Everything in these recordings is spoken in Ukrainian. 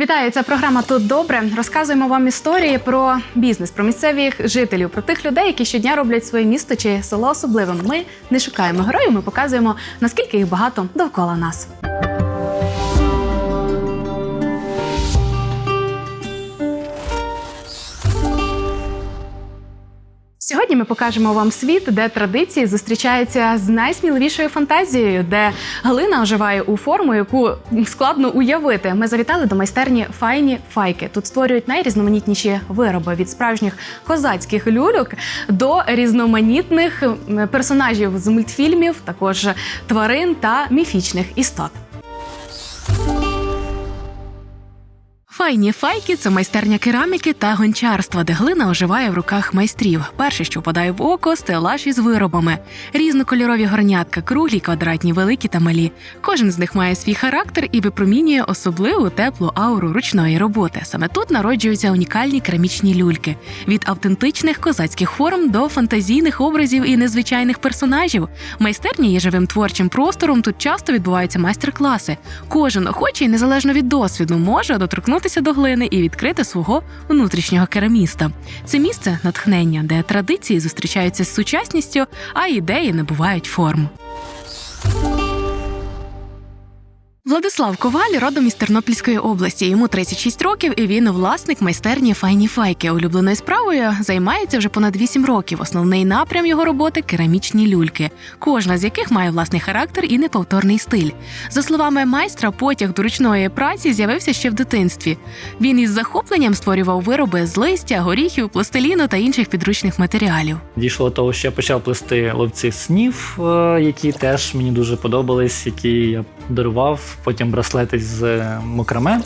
Вітаю, це програма Тут добре. Розказуємо вам історії про бізнес, про місцевих жителів, про тих людей, які щодня роблять своє місто чи село особливим. Ми не шукаємо героїв, ми показуємо наскільки їх багато довкола нас. Сьогодні ми покажемо вам світ, де традиції зустрічаються з найсміливішою фантазією, де глина оживає у форму, яку складно уявити. Ми завітали до майстерні файні файки. Тут створюють найрізноманітніші вироби від справжніх козацьких люльок до різноманітних персонажів з мультфільмів, також тварин та міфічних істот. Файні файки це майстерня кераміки та гончарства, де глина оживає в руках майстрів. Перше, що впадає в око, стелаж із виробами. Різнокольорові горнятка, круглі, квадратні, великі та малі. Кожен з них має свій характер і випромінює особливу теплу ауру ручної роботи. Саме тут народжуються унікальні керамічні люльки від автентичних козацьких форм до фантазійних образів і незвичайних персонажів. Майстерня є живим творчим простором. Тут часто відбуваються майстер-класи. Кожен охочий, незалежно від досвіду, може доторкнутися до глини і відкрити свого внутрішнього кераміста. Це місце натхнення, де традиції зустрічаються з сучасністю, а ідеї набувають форм. Владислав Коваль родом із Тернопільської області. Йому 36 років, і він власник майстерні Файні Файки. Улюбленою справою займається вже понад 8 років. Основний напрям його роботи керамічні люльки, кожна з яких має власний характер і неповторний стиль. За словами майстра, потяг до ручної праці з'явився ще в дитинстві. Він із захопленням створював вироби з листя, горіхів, пластиліну та інших підручних матеріалів. Дійшло до того, що я почав плести ловці снів, е, які теж мені дуже подобались, які я дарував. Потім браслети з е, мокраме.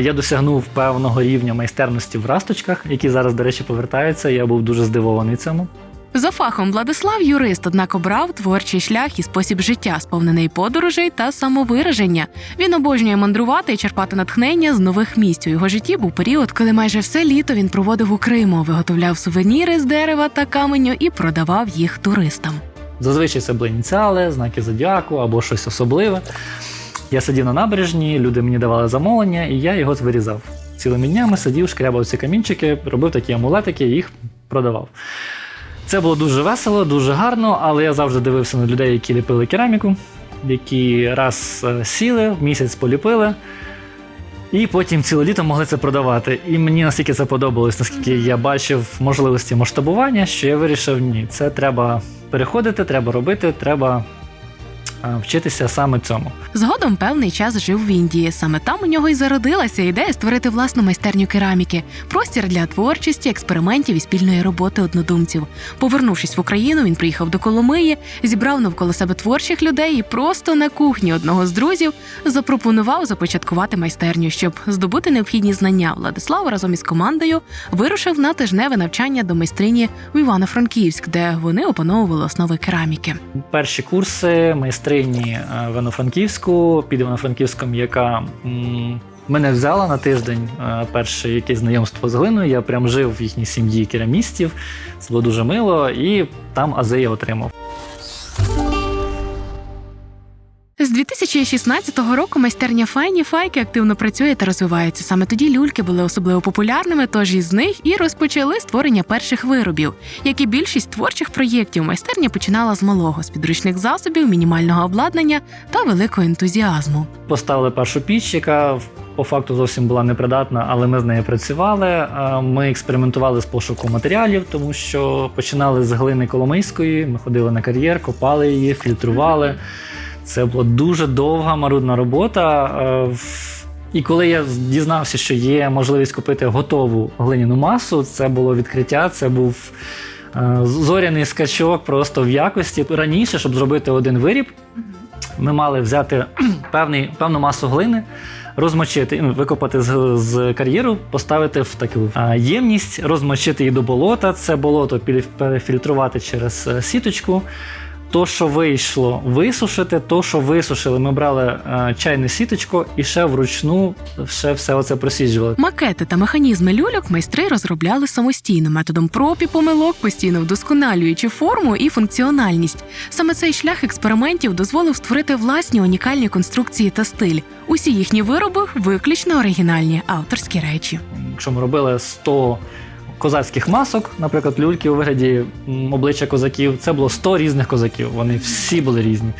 Я досягнув певного рівня майстерності в расточках, які зараз, до речі, повертаються. Я був дуже здивований цьому. За фахом Владислав юрист, однак обрав творчий шлях і спосіб життя, сповнений подорожей та самовираження. Він обожнює мандрувати і черпати натхнення з нових місць. У його житті був період, коли майже все літо він проводив у Криму, виготовляв сувеніри з дерева та каменю і продавав їх туристам. Зазвичай це були ініціали, знаки зодіаку або щось особливе. Я сидів на набережні, люди мені давали замовлення, і я його вирізав. Цілими днями сидів, шкрябав ці камінчики, робив такі амулетики їх продавав. Це було дуже весело, дуже гарно, але я завжди дивився на людей, які ліпили кераміку, які раз е, сіли, місяць поліпили. І потім ціле літо могли це продавати. І мені настільки це подобалось, наскільки я бачив можливості масштабування, що я вирішив, ні, це треба переходити, треба робити, треба вчитися саме цьому. Згодом певний час жив в Індії. Саме там у нього й зародилася ідея створити власну майстерню кераміки, простір для творчості, експериментів і спільної роботи однодумців. Повернувшись в Україну, він приїхав до Коломиї, зібрав навколо себе творчих людей і просто на кухні одного з друзів запропонував започаткувати майстерню, щоб здобути необхідні знання. Владислав разом із командою вирушив на тижневе навчання до майстрині в Івано-Франківськ, де вони опановували основи кераміки. Перші курси майстрині е, Івано-Франківську, під Івано-Франківськом, яка м, мене взяла на тиждень. е, Перше якесь знайомство з глиною. Я прям жив в їхній сім'ї керамістів. Це було дуже мило, і там азея отримав. З 2016 року майстерня Файні Файки активно працює та розвивається. Саме тоді люльки були особливо популярними, тож із них і розпочали створення перших виробів. Як і більшість творчих проєктів, майстерня починала з малого з підручних засобів, мінімального обладнання та великого ентузіазму. Поставили першу піч, яка по факту зовсім була непридатна, але ми з нею працювали. Е, Ми експериментували з пошуку матеріалів, тому що починали з глини коломийської. Ми ходили на кар'єр, копали її, фільтрували. Це була дуже довга марудна робота. Е, І коли я дізнався, що є можливість купити готову глиняну масу, це було відкриття. Це був е, зоряний скачок просто в якості. Раніше, щоб зробити один виріб, ми мали взяти певний, певну масу глини, розмочити, ну, викопати з, з кар'єру, поставити в таку ємність, розмочити її до болота. Це болото перефільтрувати через е, сіточку. То, що вийшло, висушити, то, що висушили. Ми брали е, чайне сіточко і ще вручну ще все оце просіджували. Макети та механізми люльок майстри розробляли самостійно методом проб і помилок, постійно вдосконалюючи форму і функціональність. Саме цей шлях експериментів дозволив створити власні унікальні конструкції та стиль. Усі їхні вироби виключно оригінальні авторські речі. Якщо ми робили 100 козацьких масок, наприклад, люльки у вигляді обличчя козаків, це було 100 різних козаків. Вони всі були різні.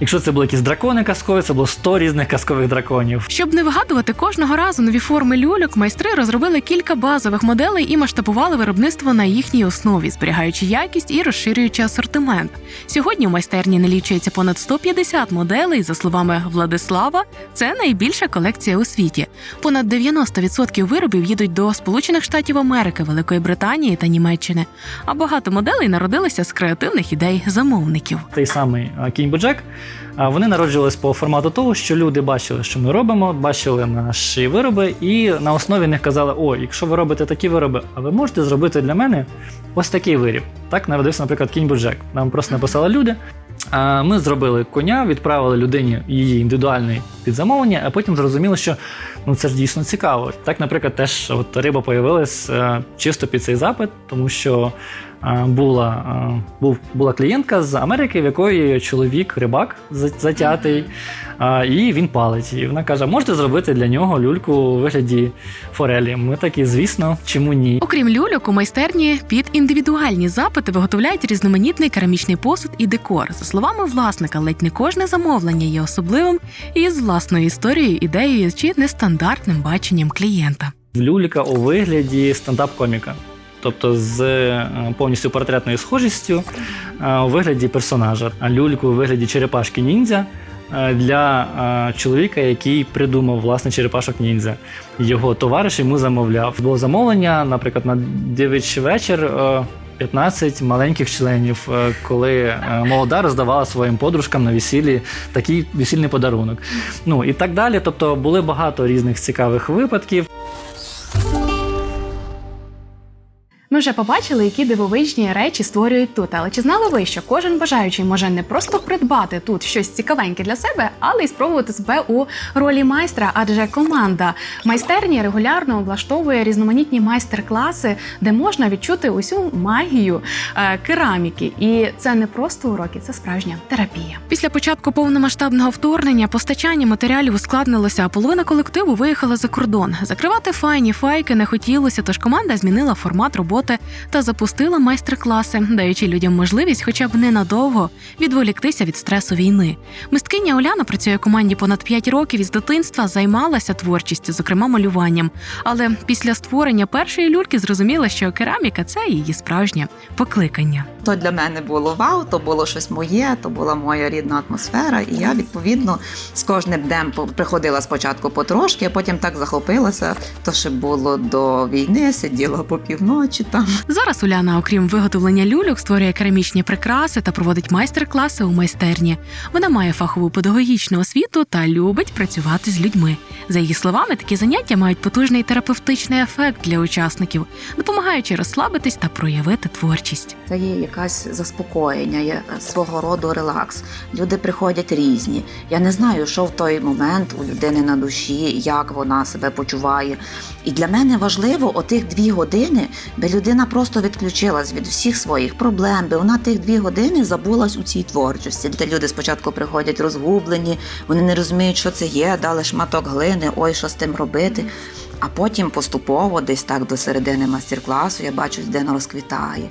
Якщо це були якісь дракони казкові, це було 100 різних казкових драконів. Щоб не вигадувати кожного разу нові форми люльок, майстри розробили кілька базових моделей і масштабували виробництво на їхній основі, зберігаючи якість і розширюючи асортимент. Сьогодні у майстерні налічується понад 150 моделей. За словами Владислава, це найбільша колекція у світі. Понад 90% виробів їдуть до Сполучених Штатів Америки, Великої Британії та Німеччини. А багато моделей народилися з креативних ідей замовників. Той самий кінь Боджек. Вони народжувались по формату того, що люди бачили, що ми робимо, бачили наші вироби, і на основі них казали: о, якщо ви робите такі вироби, а ви можете зробити для мене ось такий виріб. Так народився, наприклад, кінь Боджек. Нам просто написали люди. Ми зробили коня, відправили людині її індивідуальний під замовлення, а потім зрозуміли, що ну це ж дійсно цікаво. Так, наприклад, теж от риба появилась е, чисто під цей запит, тому що була, е, був, була клієнтка з Америки, в якої чоловік рибак затятий, е, і він палить. І вона каже: можете зробити для нього люльку у вигляді форелі. Ми такі, звісно, чому ні? Окрім люльок, у майстерні під індивідуальні запити виготовляють різноманітний керамічний посуд і декор. За словами власника, ледь не кожне замовлення є особливим і з власною історією, ідеєю чи нестандартним баченням клієнта. люлька у вигляді стендап-коміка. Тобто з е, повністю портретною схожістю е, у вигляді персонажа, люльку у вигляді черепашки ніндзя е, для чоловіка, який придумав власне черепашок ніндзя. Його товариш йому замовляв. Було замовлення, наприклад, на дівчий вечір. е, 15 маленьких членів, коли молода роздавала своїм подружкам на весіллі такий весільний подарунок. Ну і так далі. Тобто були багато різних цікавих випадків. Ми вже побачили, які дивовижні речі створюють тут. Але чи знали ви, що кожен бажаючий може не просто придбати тут щось цікавеньке для себе, але й спробувати себе у ролі майстра? Адже команда майстерні регулярно облаштовує різноманітні майстер-класи, де можна відчути усю магію е, кераміки. І це не просто уроки, це справжня терапія. Після початку повномасштабного вторгнення постачання матеріалів ускладнилося, а половина колективу виїхала за кордон. Закривати файні файки не хотілося, тож команда змінила формат роботи та запустила майстер-класи, даючи людям можливість, хоча б ненадовго, відволіктися від стресу війни. Мисткиня Оляна працює в команді понад 5 років і з дитинства займалася творчістю, зокрема малюванням. Але після створення першої люльки зрозуміла, що кераміка це її справжнє покликання. То для мене було вау, то було щось моє, то була моя рідна атмосфера. І я відповідно з кожним днем приходила спочатку потрошки, а потім так захопилася. То ще було до війни, сиділа по півночі там. Зараз Уляна, окрім виготовлення люльок, створює керамічні прикраси та проводить майстер-класи у майстерні. Вона має фахову педагогічну освіту та любить працювати з людьми. За її словами, такі заняття мають потужний терапевтичний ефект для учасників, допомагаючи розслабитись та проявити творчість. Це є якась заспокоєння, свого роду релакс. Люди приходять різні. Я не знаю, що в той момент у людини на душі, як вона себе почуває. І для мене важливо отих дві години, би людина просто відключилась від всіх своїх проблем, би вона тих дві години забулась у цій творчості. Де люди спочатку приходять розгублені, вони не розуміють, що це є, дали шматок глини, ой, що з тим робити. А потім поступово, десь так до середини майстер-класу, я бачу, людина розквітає.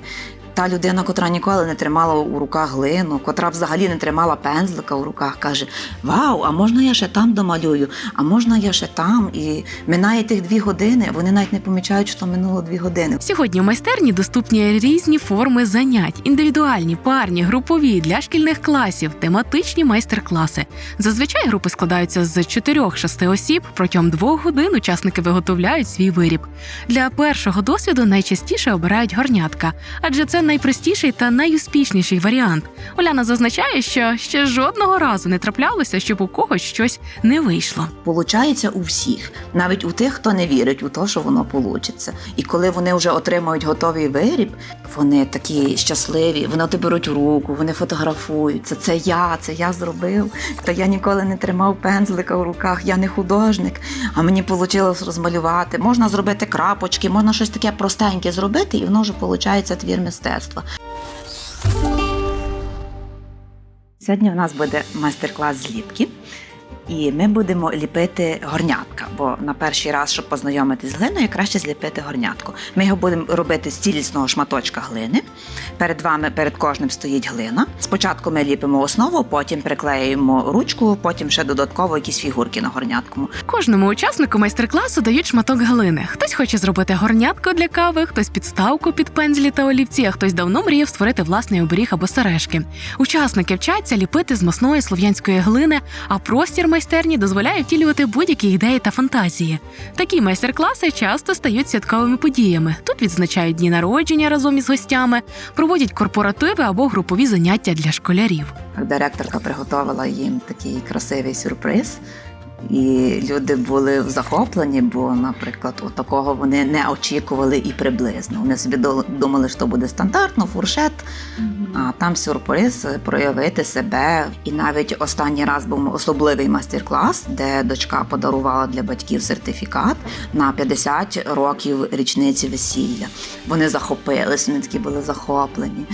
Та людина, котра ніколи не тримала у руках глину, котра взагалі не тримала пензлика у руках, каже: Вау, а можна я ще там домалюю? А можна я ще там? І минає тих дві години. Вони навіть не помічають, що минуло дві години. Сьогодні у майстерні доступні різні форми занять: індивідуальні, парні, групові для шкільних класів, тематичні майстер-класи. Зазвичай групи складаються з 4-6 осіб. Протягом двох годин учасники виготовляють свій виріб. Для першого досвіду найчастіше обирають горнятка, адже це найпростіший та найуспішніший варіант. Оляна зазначає, що ще жодного разу не траплялося, щоб у когось щось не вийшло. Получається у всіх, навіть у тих, хто не вірить у те, що воно получиться. І коли вони вже отримують готовий виріб, вони такі щасливі, вони ти беруть руку, вони фотографуються. Це я, це я зробив. Та я ніколи не тримав пензлика в руках, я не художник. А мені вийшло розмалювати. Можна зробити крапочки, можна щось таке простеньке зробити, і воно вже виходить твір мистецтва. Сьогодні у нас буде майстер-клас зліпки. І ми будемо ліпити горнятка, бо на перший раз, щоб познайомитись з глиною, краще зліпити горнятку. Ми його будемо робити з цілісного шматочка глини. Перед вами, перед кожним стоїть глина. Спочатку ми ліпимо основу, потім приклеюємо ручку, потім ще додатково якісь фігурки на горнятку. Кожному учаснику майстер-класу дають шматок глини. Хтось хоче зробити горнятку для кави, хтось підставку під пензлі та олівці, а хтось давно мріяв створити власний оберіг або сережки. Учасники вчаться ліпити з масної слов'янської глини, а простір майстерні дозволяє втілювати будь-які ідеї та фантазії. Такі майстер-класи часто стають святковими подіями. Тут відзначають дні народження разом із гостями, проводять корпоративи або групові заняття для школярів. Директорка приготувала їм такий красивий сюрприз. І люди були захоплені, бо, наприклад, от такого вони не очікували і приблизно. Вони собі думали, що буде стандартно, фуршет, а там сюрприз проявити себе. І навіть останній раз був особливий майстер-клас, де дочка подарувала для батьків сертифікат на 50 років річниці весілля. Вони захопились, вони такі були захоплені.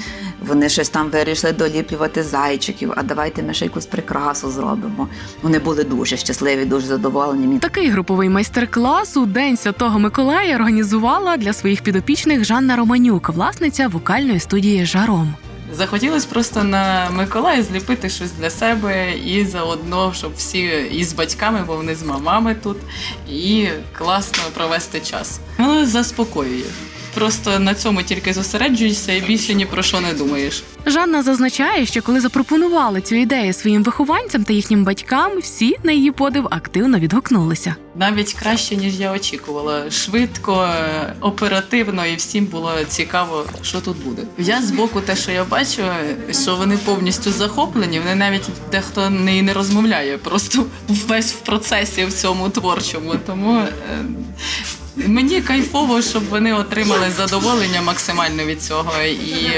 Вони щось там вирішили доліплювати зайчиків, а давайте ми ще якусь прикрасу зробимо. Вони були дуже щасливі, дуже задоволені. Такий груповий майстер-клас у День Святого Миколая організувала для своїх підопічних Жанна Романюк, власниця вокальної студії Жаром. Захотілося просто на Миколая зліпити щось для себе і заодно, щоб всі і з батьками, бо вони з мамами тут, і класно провести час. Воно заспокоює. Просто на цьому тільки зосереджуєшся і більше ні про що не думаєш. Жанна зазначає, що коли запропонували цю ідею своїм вихованцям та їхнім батькам, всі на її подив активно відгукнулися. Навіть краще, ніж я очікувала. Швидко, оперативно, і всім було цікаво, що тут буде. Я з боку, те, що я бачу, що вони повністю захоплені. Вони навіть дехто не, не розмовляє, просто весь в процесі в цьому творчому. Тому е, мені кайфово, щоб вони отримали задоволення максимально від цього. І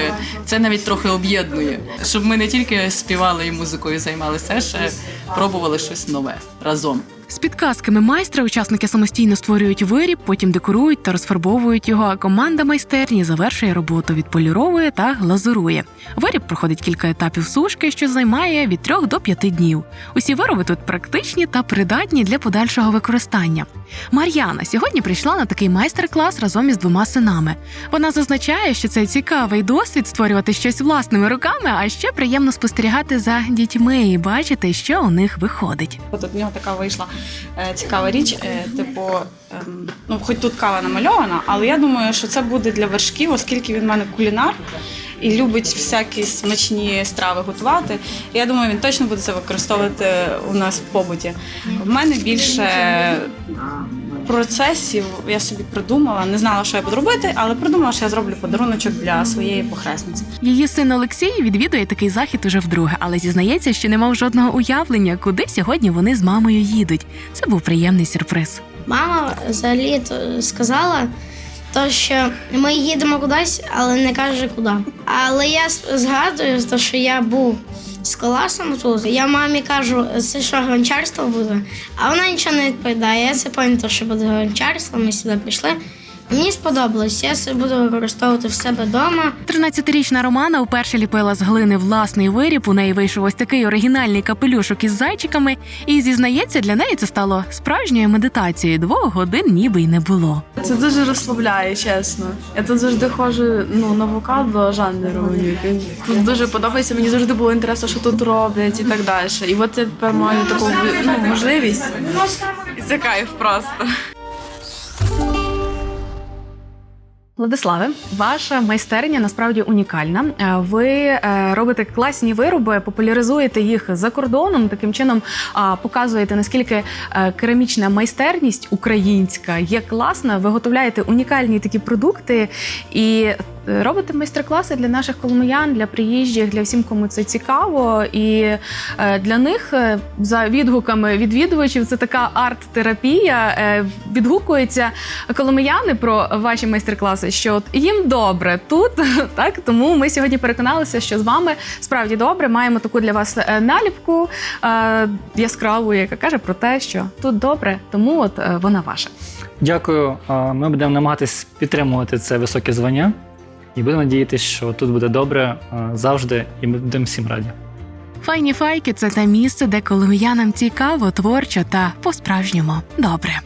це навіть трохи об'єднує, щоб ми не тільки співали і музикою займалися, а ще пробували щось нове разом. З підказками майстра учасники самостійно створюють виріб, потім декорують та розфарбовують його. А команда майстерні завершує роботу, відполіровує та глазурує. Виріб проходить кілька етапів сушки, що займає від 3 до 5 днів. Усі вироби тут практичні та придатні для подальшого використання. Мар'яна сьогодні прийшла на такий майстер-клас разом із двома синами. Вона зазначає, що це цікавий досвід створювати щось власними руками, а ще приємно спостерігати за дітьми і бачити, що у них виходить. От у нього така вийшла цікава річ. Е, типу, ем, ну, хоч тут кава намальована, але я думаю, що це буде для вершків, оскільки він в мене кулінар і любить всякі смачні страви готувати. Я думаю, він точно буде це використовувати у нас в побуті. В мене більше процесів я собі придумала, не знала, що я буду робити, але придумала, що я зроблю подаруночок для своєї похресниці. Її син Олексій відвідує такий захід уже вдруге, але зізнається, що не мав жодного уявлення, куди сьогодні вони з мамою їдуть. Це був приємний сюрприз. Мама взагалі сказала, то, що ми їдемо кудись, але не каже куди. Але я згадую, то, що я був з класом тут. Я мамі кажу, це що гончарство буде, а вона нічого не відповідає. Я це пам'ятаю, що буде гончарство, ми сюди прийшли. Мені сподобалось, я це буду використовувати в себе вдома. 13-річна Романа вперше ліпила з глини власний виріб. У неї вийшов ось такий оригінальний капелюшок із зайчиками, і зізнається, для неї це стало справжньою медитацією. Двох годин ніби й не було. Це дуже розслабляє, чесно. Я тут завжди ходжу ну, на вокал до Романюк. Тут дуже подобається, мені завжди було інтересно, що тут роблять і так далі. І от я тепер маю таку ну, можливість. І це кайф просто. Владиславе, ваша майстерня насправді унікальна. Е, Ви е, робите класні вироби, популяризуєте їх за кордоном. Таким чином показуєте наскільки е, керамічна майстерність українська є класна. Виготовляєте унікальні такі продукти, і е, робите майстер-класи для наших коломиян, для приїжджих, для всім, кому це цікаво. І е, для них е, за відгуками відвідувачів це така арт-терапія. Відгукуються коломияни про ваші майстер-класи, що от їм добре тут. Так тому ми сьогодні переконалися, що з вами справді добре. Маємо таку для вас наліпку яскраву, яка каже про те, що тут добре, тому от вона ваша. Дякую. Ми будемо намагатись підтримувати це високе звання і будемо надіятися, що тут буде добре завжди, і ми будемо всім раді. Файні файки це те місце, де коломіянам цікаво, творчо та по-справжньому добре.